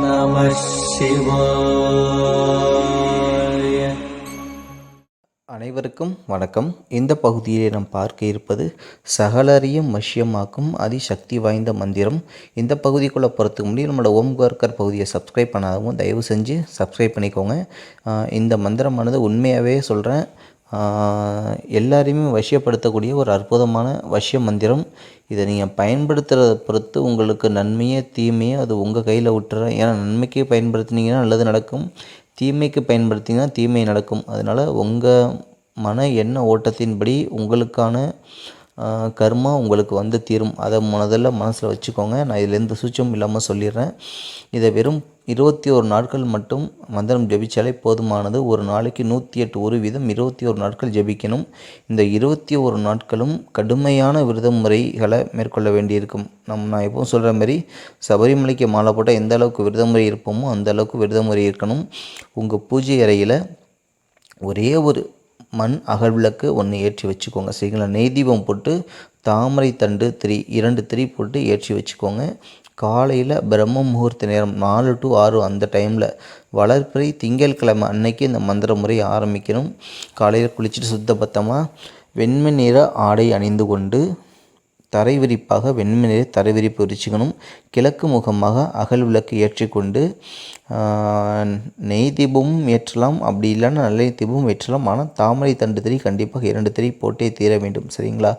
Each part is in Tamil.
நம அனைவருக்கும் வணக்கம். இந்த பகுதியிலே நாம் பார்க்க இருப்பது சகலறியும் மஷ்யமாக்கும் அதிசக்தி வாய்ந்த மந்திரம். இந்த பகுதிக்குள்ளே போகிறதுக்கு முன்னாடி நம்மளோட ஓம்கார்கர் பகுதியை சப்ஸ்கிரைப் பண்ணாதவங்க தயவு செஞ்சு சப்ஸ்கிரைப் பண்ணிக்கோங்க. இந்த மந்திரமானது உண்மையாகவே சொல்கிறேன் எல்லாரையுமே வசியப்படுத்தக்கூடிய ஒரு அற்புதமான வசிய மந்திரம். இதை நீங்கள் பயன்படுத்துகிறத பொறுத்து உங்களுக்கு நன்மையே தீமையே அது உங்கள் கையில் விட்டுறேன் ஏன்னா நன்மைக்கு பயன்படுத்தினீங்கன்னா நல்லது நடக்கும். தீமைக்கு பயன்படுத்திங்கன்னா தீமை நடக்கும். அதனால் உங்கள் மன எண்ண ஓட்டத்தின்படி உங்களுக்கான கர்மா உங்களுக்கு வந்து தீரும். அதை முதல்ல மனசில் வச்சுக்கோங்க. நான் இதில் எந்த சூச்சமும் இல்லாமல் சொல்லிடுறேன். இதை வெறும் இருபத்தி ஒரு நாட்கள் மட்டும் மந்திரம் ஜெபிச்சாலே போதுமானது. ஒரு நாளைக்கு நூற்றி எட்டு ஒரு வீதம் இருபத்தி ஒரு நாட்கள் ஜெபிக்கணும். இந்த இருபத்தி ஒரு நாட்களும் கடுமையான விரத முறைகளை மேற்கொள்ள வேண்டியிருக்கும். நம் நான் எப்பவும் சொல்கிற மாதிரி சபரிமலைக்கு மாலை போட்டால் எந்த அளவுக்கு விரத முறை இருப்போமோ அந்த அளவுக்கு விரத முறை இருக்கணும். உங்கள் பூஜை அறையில் ஒரே ஒரு மண் அகல் விளக்கு ஒன்று ஏற்றி வச்சுக்கோங்க. சரிங்களா? நெய் தீபம் போட்டு தாமரை தண்டு திரி இரண்டு திரி போட்டு ஏற்றி வச்சுக்கோங்க. காலையில் பிரம்ம முகூர்த்த நேரம் நாலு டு ஆறு அந்த டைமில் வளர்ப்பிறை திங்கட்கிழமை அன்னைக்கு இந்த மந்திர முறை ஆரம்பிக்கணும். காலையில் குளிச்சுட்டு சுத்தபத்தமாக வெண்மை நிற ஆடை அணிந்து கொண்டு தரை விரிப்பாக வெண்மை நிற தரை விரிப்பு விரிச்சுக்கணும். கிழக்கு முகமாக அகல் விளக்கு ஏற்றிக்கொண்டு நெய் தீபமும் ஏற்றலாம். அப்படி இல்லைன்னா நல்ல தீபமும் ஏற்றலாம். ஆனால் தாமரை தண்டு திரி கண்டிப்பாக இரண்டு திரி போட்டே தீர வேண்டும். சரிங்களா?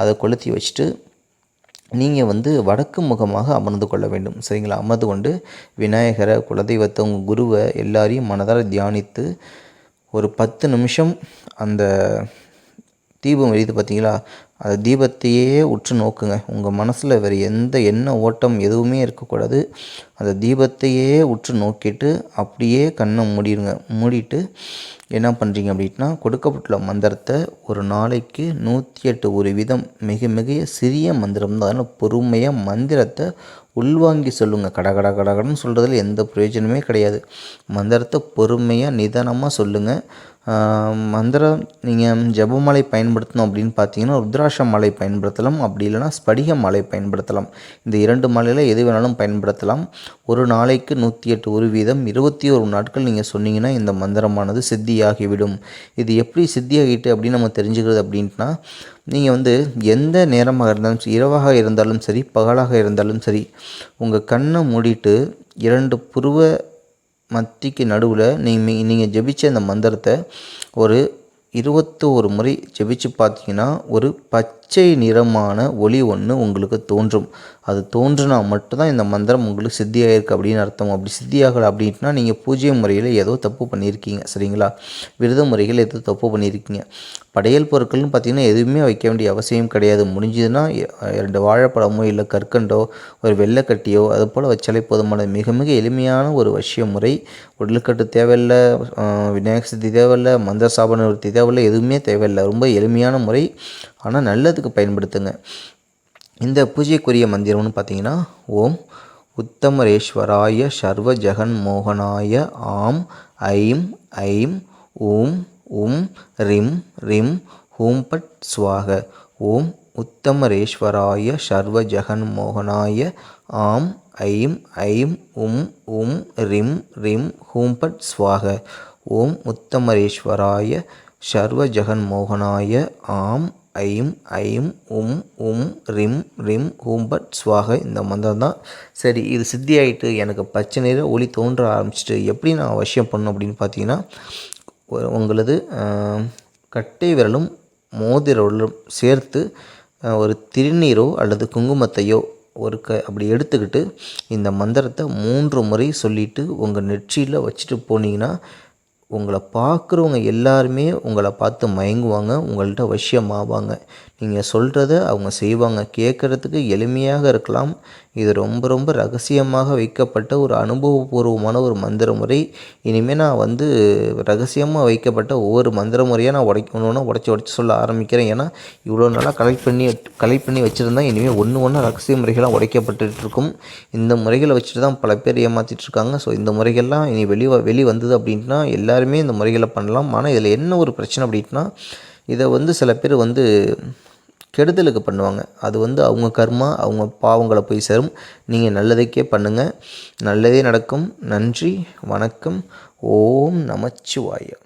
அதை கொளுத்தி வச்சுட்டு நீங்கள் வந்து வடக்கு முகமாக அமர்ந்து கொள்ள வேண்டும். சரிங்களா? அமர்ந்து கொண்டு விநாயகரை குலதெய்வத்தை உங்கள் குருவை எல்லாரையும் மனதார தியானித்து ஒரு பத்து நிமிஷம் அந்த தீபம் எரியுது பார்த்தீங்களா? அந்த தீபத்தையே உற்று நோக்குங்க. உங்கள் மனசில் வேறு எந்த எண்ண ஓட்டம் எதுவுமே இருக்கக்கூடாது. அந்த தீபத்தையே உற்று நோக்கிட்டு அப்படியே கண்ணை மூடிடுங்க. மூடிட்டு என்ன பண்ணுறீங்க அப்படின்னா கொடுக்கப்பட்டுள்ள மந்திரத்தை ஒரு நாளைக்கு நூற்றி எட்டு ஒரு விதம் மிக மிக சிறிய மந்திரம் தான். பொறுமையாக மந்திரத்தை உள்வாங்கி சொல்லுங்கள் கட கட கடகடன்னு சொல்கிறதுல எந்த பிரயோஜனமே கிடையாது. மந்திரத்தை பொறுமையாக நிதானமாக சொல்லுங்கள் மந்திரம் நீங்கள் ஜபமலை பயன்படுத்தணும் அப்படின்னு பார்த்தீங்கன்னா ருத்ராட்ச மலை பயன்படுத்தலாம். அப்படி இல்லைன்னா ஸ்படிக மலை பயன்படுத்தலாம். இந்த இரண்டு மலையில் எது வேணாலும் பயன்படுத்தலாம். ஒரு நாளைக்கு நூற்றி எட்டு ஒரு வீதம் இருபத்தி ஒரு நாட்கள் நீங்கள் சொன்னீங்கன்னா இந்த மந்திரமானது சித்தியாகிவிடும். இது எப்படி சித்தியாகிட்டு அப்படின்னு நம்ம தெரிஞ்சுக்கிறது அப்படின்ட்டுனா நீங்கள் வந்து எந்த நேரமாக இருந்தாலும் சரி இரவாக இருந்தாலும் சரி பகலாக இருந்தாலும் சரி உங்கள் கண்ணை மூடிட்டு இரண்டு புருவ மத்திக்கு நடுவில் நீங்கள் நீங்கள் ஜெபிச்ச அந்த மந்திரத்தை ஒரு இருபத்தோரு முறை ஜெபிச்சு பார்த்தீங்கன்னா ஒரு பச்சை நிறமான ஒளி ஒன்று உங்களுக்கு தோன்றும். அது தோன்றுனா மட்டும்தான் இந்த மந்திரம் உங்களுக்கு சித்தியாயிருக்கு அப்படின்னு அர்த்தம். அப்படி சித்தியாகலை அப்படின்ட்டுனா நீங்கள் பூஜ்ய முறையில் ஏதோ தப்பு பண்ணியிருக்கீங்க சரிங்களா? விரத முறைகள் ஏதோ தப்பு பண்ணியிருக்கீங்க. படையல் பொருட்கள்னு பார்த்தீங்கன்னா எதுவுமே வைக்க வேண்டிய அவசியம் கிடையாது. முடிஞ்சதுன்னா ரெண்டு வாழைப்பழமோ இல்லை கற்கண்டோ ஒரு வெள்ளைக்கட்டியோ அது போல் வச்சாலே போதுமானது மிக மிக எளிமையான ஒரு வசிய முறை உடலுக்கட்டு தேவையில்லை விநாயகர் சதுர்த்தி தேவையில்லை மந்திர சாப நிவர்த்தி தேவையில்லை எதுவுமே தேவையில்லை. ரொம்ப எளிமையான முறை. ஆனால் நல்ல நல்லதுக்கு பயன்படுத்துங்க. இந்த பூஜைக்குரிய மந்திரம்னு பார்த்தீங்கன்னா ஓம் உத்தமரேஸ்வராய சர்வ ஜெகன் மோகனாய ஆம் ஐம் ஐம் ஊம் உம் ரிம் ரிம் ஹூம் பட் ஸ்வாக ஓம் உத்தமரேஸ்வராய சர்வ ஜெகன் மோகனாய ஆம் ஐம் ஐம் உம் உம் ரிம் ரிம் ஹூம் பட் ஸ்வாக ஓம் உத்தமரேஸ்வராய சர்வ ஜெகன் மோகனாய ஆம் ஐம் ஐம் உம் உம் ரிம் ரிம் ஹூம் ஸ்வாக இந்த மந்திரம் தான். சரி இது சித்தி ஆகிட்டு எனக்கு பச்சை நிற ஒளி தோன்ற ஆரம்பிச்சிட்டு எப்படி நான் அவசியம் பண்ணணும் அப்படின்னு பார்த்தீங்கன்னா உங்களது கட்டை விரலும் மோதிரலும் சேர்த்து ஒரு திருநீரோ அல்லது குங்குமத்தையோ ஒரு க அப்படி எடுத்துக்கிட்டு இந்த மந்திரத்தை மூன்று முறை சொல்லிவிட்டு உங்கள் நெற்றியில் வச்சுட்டு போனீங்கன்னா உங்களை பார்க்குறவங்க எல்லாருமே உங்களை பார்த்து மயங்குவாங்க உங்கள்கிட்ட வசியமாவாங்க நீங்கள் சொல்கிறத அவங்க செய்வாங்க. கேட்குறதுக்கு எளிமையாக இருக்கலாம். இது ரொம்ப ரொம்ப ரகசியமாக வைக்கப்பட்ட ஒரு அனுபவபூர்வமான ஒரு மந்திர முறை. இனிமேல் நான் வந்து ரகசியமாக வைக்கப்பட்ட ஒவ்வொரு மந்திர முறையாக நான் உடைக்கணுன்னா உடச்சி உடச்சி சொல்ல ஆரம்பிக்கிறேன். ஏன்னா இவ்வளோ நாளாக கலெக்ட் பண்ணி கலெக்ட் பண்ணி வச்சுருந்தா இனிமேல் ஒன்று ஒன்றா ரகசிய முறைகளாக உடைக்கப்பட்டுட்டு இருக்கும் இந்த முறைகளை வச்சுட்டு தான் பல பேர் ஏமாற்றிட்டு இருக்காங்க ஸோ இந்த முறைகள்லாம் இனி வெளி வெளி வந்தது அப்படின்னா எல்லோரும் இந்த முறைகளை பண்ணலாம். ஆனால் இதில் என்ன ஒரு பிரச்சனை அப்படின்ட்டுனா இதை வந்து சில பேர் வந்து கெடுதலுக்கு பண்ணுவாங்க. அது வந்து அவங்க கர்மா அவங்க பாவங்களை போய் சேரும். நீங்கள் நல்லதுக்கே பண்ணுங்கள் நல்லதே நடக்கும். நன்றி வணக்கம். ஓம் நமச்சிவாயம்.